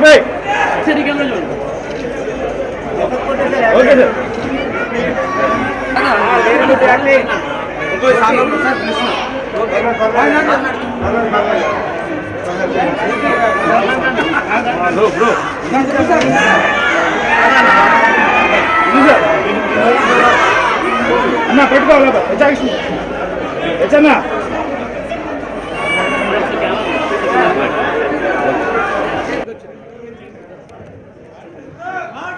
Bye okay sir bro bro అన్న పెట్టుకోవాలి హెచ్చాకృష్ణ హెచ్చన్నా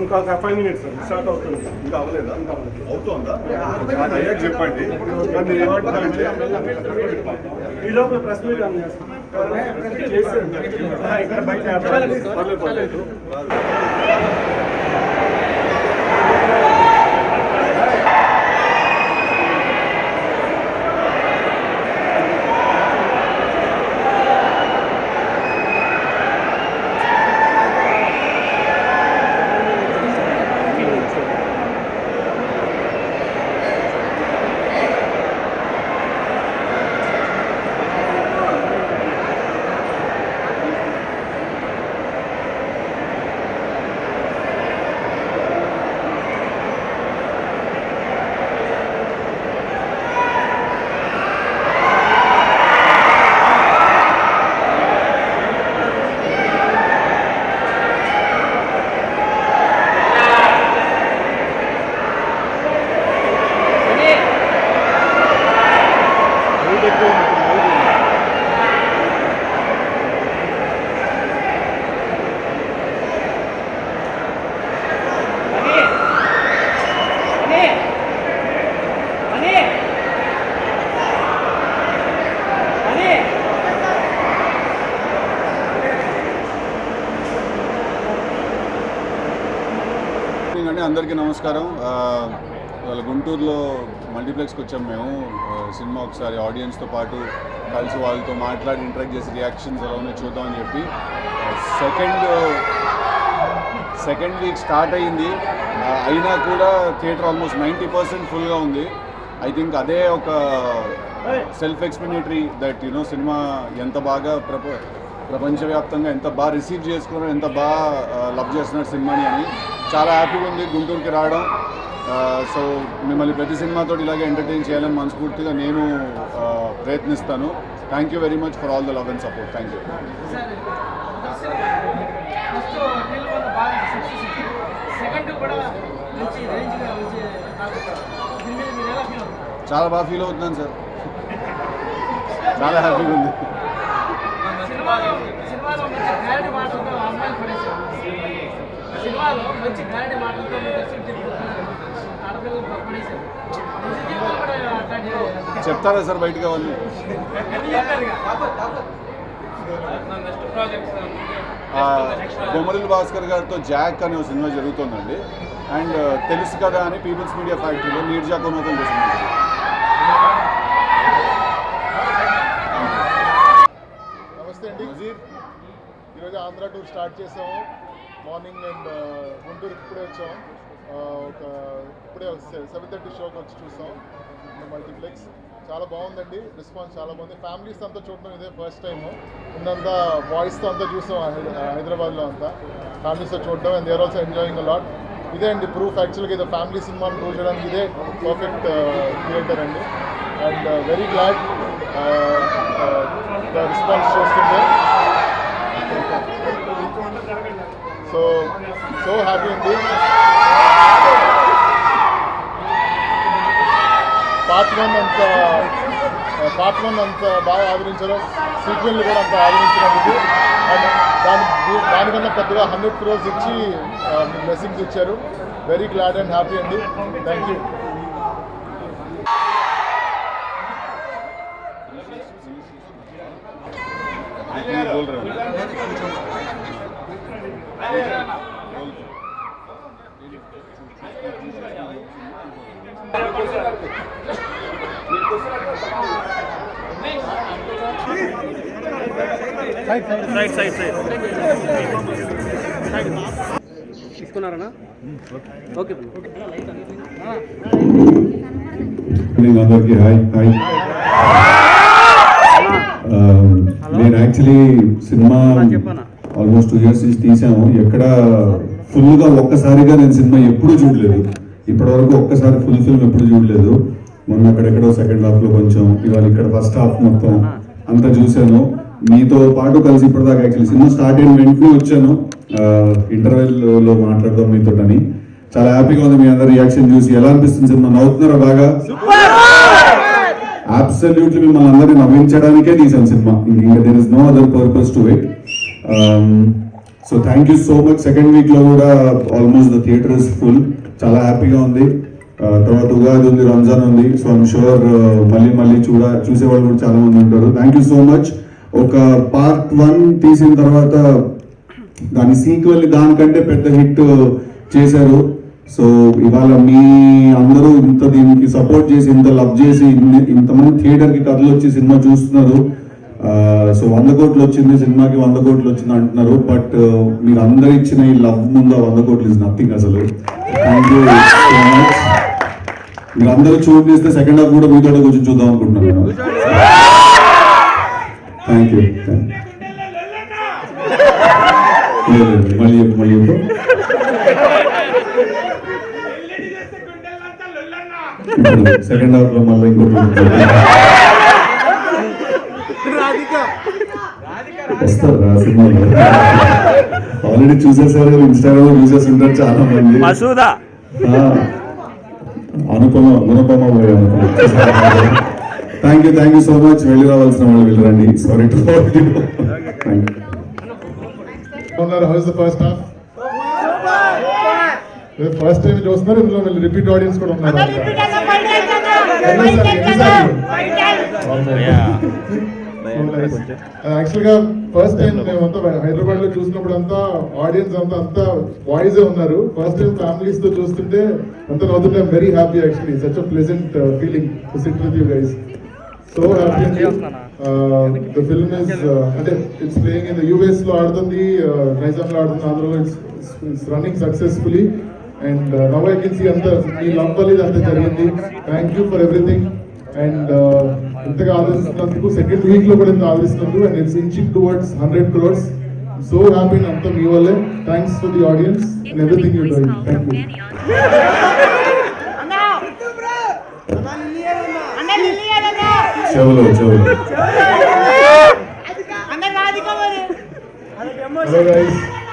ఇంకా ఫైవ్ మినిట్స్ స్టార్ట్ అవుతుంది. ఇంకా అవ్వలేదా? అవుతోందా? అది అయ్యాక చెప్పండి. ఈ లోపల ప్రెస్ మీట్ ఆన్ చేస్తాం? ఇక్కడ బయట అందరికీ నమస్కారం. వాళ్ళ గుంటూరులో మల్టీప్లెక్స్కి వచ్చాం మేము. సినిమా ఒకసారి ఆడియన్స్తో పాటు కలిసి వాళ్ళతో మాట్లాడి ఇంటరాక్ట్ చేసి రియాక్షన్స్ ఎలా ఉన్నాయో చూద్దామని చెప్పి. సెకండ్ సెకండ్ వీక్ స్టార్ట్ అయ్యింది. అయినా కూడా థియేటర్ ఆల్మోస్ట్ నైంటీ పర్సెంట్ ఫుల్గా ఉంది. ఐ థింక్ అదే ఒక self explanatory that you know cinema ఎంత బాగా ప్రప ప్రపంచవ్యాప్తంగా ఎంత బాగా రిసీవ్ చేసుకున్నారు ఎంత బాగా లవ్ చేస్తున్నారు సినిమాని అని. చాలా హ్యాపీగా ఉంది గుంటూరుకి రావడం. సో మిమ్మల్ని ప్రతి సినిమాతో ఇలాగే ఎంటర్టైన్ చేయాలని మనస్ఫూర్తిగా నేను ప్రయత్నిస్తాను. Thank you very much for all the love and support thank you చాలా బాగా ఫీల్ అవుతున్నాను సార్ చాలా హ్యాపీగా ఉంది సినిమాలో సినిమాలో మంచి క్లారిటీ మాటలతో అమ్మాయిలు పడేశారు సినిమాలో మంచి మాటలతో చెప్తారా సార్ చెప్పారుగా. ఆ, బొమ్మరిల్ భాస్కర్ గారితో జాక్ అనే ఒక సినిమా జరుగుతుందండి. అండ్ తెలుసు కదా అని పీపుల్స్ మీడియా ఫ్యాక్టరీలో నీర్జా సినిమా జరుగుతుంది. నమస్తే అండి. ఈరోజు ఆంధ్ర టూర్ స్టార్ట్ చేసాము. మార్నింగ్ మేము గుంటూరు ఇప్పుడే వచ్చాం. ఒక ఇప్పుడే సెవెన్ థర్టీ షోకి వచ్చి చూసాం. మల్టీప్లెక్స్. చాలా బాగుందండి. రెస్పాన్స్ చాలా బాగుంది. ఫ్యామిలీస్ అంతా చూడడం ఇదే ఫస్ట్ టైం ఉన్నంత బాయ్స్తో అంతా చూసాం హైదరాబాద్లో అంతా. ఫ్యామిలీస్తో చూడడం and there also enjoying a lot ఇదే అండి ప్రూఫ్ యాక్చువల్గా ఇది ఫ్యామిలీ సినిమాని ప్రూవ్ చేయడానికి ఇదే పర్ఫెక్ట్ థియేటర్ అండి. అండ్ వెరీ గ్లాడ్ రెస్పాన్స్ చూస్తుంటే. సో సో హ్యాపీ ఉంది పార్ట్ వన్ అంత పార్ట్ వన్ అంత బాగా ఆదరించారు సీక్వెల్ కూడా అంత ఆదరించినందుకు. అండ్ దాని దానికన్నా పెద్దగా హండ్రెడ్ క్రోర్స్ ఇచ్చి బ్లెస్సింగ్స్ ఇచ్చారు. వెరీ గ్లాడ్ అండ్ హ్యాపీ అండి. థ్యాంక్ యూ మార్నింగ్ అందరికి. హాయ్ హాయ్ ఆ, నేను యాక్చువల్లీ సినిమా ఆల్మోస్ట్ టూ ఇయర్స్ నుంచి తీసాము ఎక్కడ ఫుల్గా ఒక్కసారిగా నేను సినిమా ఎప్పుడూ చూడలేదు. ఇప్పటివరకు ఒక్కసారి ఫుల్ ఫిల్మ్ ఎప్పుడు చూడలేదు. మొన్న అక్కడెక్కడో సెకండ్ హాఫ్లో కొంచెం ఇవాళ ఇక్కడ ఫస్ట్ హాఫ్ మొత్తం అంతా చూశాను. మీతో పాటు కలిసి ఇప్పటిదాకా యాక్చువల్లీ సినిమా స్టార్ట్ అయిన వెంటనే వచ్చాను. ఇంటర్వెల్లో మాట్లాడదాం మీతో అని చాలా హ్యాపీగా ఉంది మీ అందరి రియాక్షన్ చూసి. ఎలా అనిపిస్తుంది సినిమా? నవ్వుతున్నారా బాగా? అబ్సల్యూట్లీ మిమ్మల్ని అందరినీ నవ్వించడానికే తీసాను సినిమా. ఇంకా there is no other purpose to it so thank you so much second వీక్లో కూడా almost the theatre is full చాలా హ్యాపీగా ఉంది. తర్వాత ఉగాది ఉంది రంజాన్ ఉంది. సో ఐమ్ షూర్ మళ్ళీ మళ్ళీ చూడ చూసే వాళ్ళు కూడా చాలా మంది ఉంటారు. థ్యాంక్ యూ సో మచ్ ఒక పార్ట్ వన్ తీసిన తర్వాత దాని సీక్వెల్ దానికంటే పెద్ద హిట్ చేశారు. సో ఇవాళ మీ అందరూ ఇంత దీనికి సపోర్ట్ చేసి ఇంత లవ్ చేసి ఇంతమంది థియేటర్కి కథలు వచ్చి సినిమా చూస్తున్నారు. సో వంద కోట్లు వచ్చింది సినిమాకి వంద కోట్లు వచ్చింది అంటున్నారు. బట్ uh, మీరు అందరు ఇచ్చిన ఈ లవ్ ముందు వంద కోట్లు ఇస్ నథింగ్ అసలు. థ్యాంక్ యూ సో మచ్ మీరు అందరూ చూడనిస్తే సెకండ్ హాఫ్ కూడా మీతో కొంచెం చూద్దాం అనుకుంటున్నాను నేను. థ్యాంక్ యూ మళ్ళీ మళ్ళీ సెకండ్ హాఫ్లో మళ్ళీ ఇంకోటి వస్తారు రా సినిమాలో? ఆల్రెడీ చూసేసారు ఇన్స్టాగ్రామ్లో చూసేసి ఉంటారు చాలా మంది అనుపమ అనుపమ పోయి Anupama thank you thank you so much వెళ్ళి రావాల్సిన వాళ్ళు వెళ్ళరండి. Sorry to first half first time చూస్తున్నారు ఇందులో వీళ్ళు రిపీట్ ఆడియన్స్ కూడా ఉన్నారు. యాక్చువల్గా ఫస్ట్ టైం మేమంతా హైదరాబాద్లో చూసినప్పుడు అంతా ఆడియన్స్ అంతా అంతా బాయ్స్ ఉన్నారు. ఫస్ట్ టైం ఫ్యామిలీస్తో చూస్తుంటే అంత నవ్వుతుంటే very happy actually such a pleasant feeling to sit with you guys so happy the film is అంటే ఇట్స్ ప్లేయింగ్ ఇన్ ద యూఎస్లో ఆడుతుంది నైజాం లో ఆడుతుంది ఆంధ్రలో it's it's running successfully and now I can see అంత మీ లవ్ వల్ల ఇది అంత జరిగింది. Thank you for everything and ఇంతగా ఆదరిస్తున్నందుకు సెకండ్ వీక్లో కూడా ఇంత ఆదరిస్తున్నందుకు and it's inching towards hundred crores so happy అంతా మీ వల్లే. Thanks to the audience and everything you doing thank you చెవులో చెవులో హలో గైస్